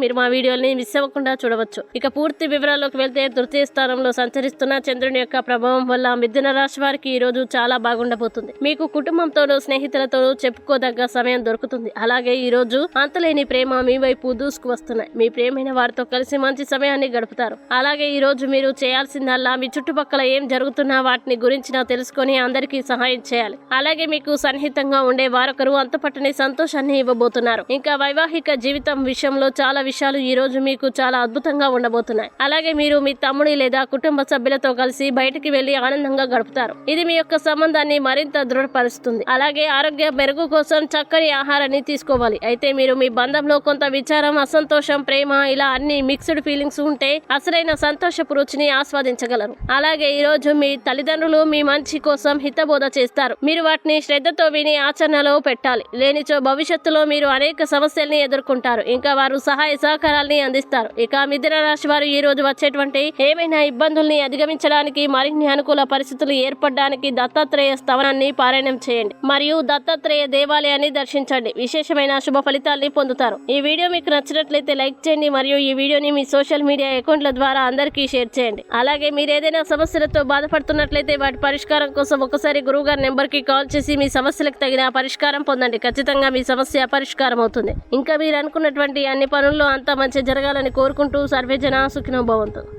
మీరు మా వీడియోని మిస్ అవ్వకుండా చూడవచ్చు. ఇక పూర్తి వివరాల్లోకి వెళ్తే తృతీయ స్థానంలో సంచరిస్తున్న చంద్రుని యొక్క ప్రభావం వల్ల మిథున రాశి వారికి ఈ రోజు చాలా బాగుండబోతుంది. మీకు కుటుంబంతోనూ స్నేహితులతోనూ చెప్పుకోదగ్గ సమయం దొరుకుతుంది. అలాగే ఈ రోజు అంతలేని ప్రేమ మీ వైపు దూసుకు వస్తున్నాయి. మీ ప్రేమైన వారితో కలిసి మంచి సమయాన్ని గడుపుతారు. అలాగే ఈ రోజు మీరు చేయాల్సిందల్లా మీ చుట్టుపక్కల ఏం జరుగుతున్నా వాటిని గురించిన తెలుసుకొని అందరికీ సహాయం చేయాలి. అలాగే మీకు సన్నిహితంగా ఉండే వారొకరు అంతుపట్టని సంతోషాన్ని ఇవ్వబోతున్నారు. ఇంకా వైవాహిక జీవితం విషయంలో చాలా విషయాలు ఈ రోజు మీకు చాలా అద్భుతంగా ఉండబోతున్నాయి. అలాగే మీరు మీ తమ్ముడి లేదా కుటుంబ సభ్యులతో కలిసి బయటికి వెళ్ళి ఆనందంగా గడుపుతారు. ఇది మీ యొక్క సంబంధాన్ని మరింత దృఢపరుస్తుంది. అలాగే ఆరోగ్య మెరుగు కోసం చక్కని ఆహారాన్ని తీసుకోవాలి. అయితే మీరు మీ బంధంలో కొంత విచారం అసంతోషం ప్రేమ ఇలా అన్ని మిక్స్డ్ ఫీలింగ్స్ ఉంటే అసలైన సంతోషపు రుచిని ఆస్వాదించగలరు. అలాగే ఈ రోజు మీ తల్లిదండ్రులు మీ మంచి కోసం హితబోధ చేస్తారు. మీరు వాటిని శ్రద్ధతో విని ఆచరణలో పెట్టాలి. లేనిచో భవిష్యత్తులో మీరు అనేక సమస్యల్ని ఎదుర్కొంటారు. ఇంకా వారు సహాయ సహకారాల్ని అందిస్తారు. ఇక మిథున రాశి వారు ఈ రోజు వచ్చేటువంటి ఏమైనా ఇబ్బందుల్ని అధిగమించడానికి మరిన్ని అనుకూల పరిస్థితులు ఏర్పడడానికి దత్తాత్రేయ స్థవనాన్ని పారాయణం చేయండి. మరియు దత్తాత్రేయ దేవాలయాన్ని దర్శించండి. విశేషమైన శుభ ఫలితాల్ని పొందుతారు. ఈ వీడియో మీకు నచ్చినట్లయితే లైక్ చేయండి. మరియు ఈ వీడియోని మీ సోషల్ మీడియా అకౌంట్ల ద్వారా అందరికీ షేర్ చేయండి. అలాగే మీరు ఏదైనా సమస్యలతో బాధపడుతున్నట్లయితే వాటి పరిష్కారం కోసం ఒకసారి గురువు గారి నెంబర్కి కాల్ చేసి మీ సమస్యలకు తగిన పరిష్కారం పొందండి. ఖచ్చితంగా మీ సమస్య పరిష్కారం అవుతుంది ఇంకా మీరు అనుకున్నటువంటి అన్ని పనులు పనుల్లో అంతా మంచి జరగాలని కోరుకుంటూ సర్వేజన సుఖినో భవంతు.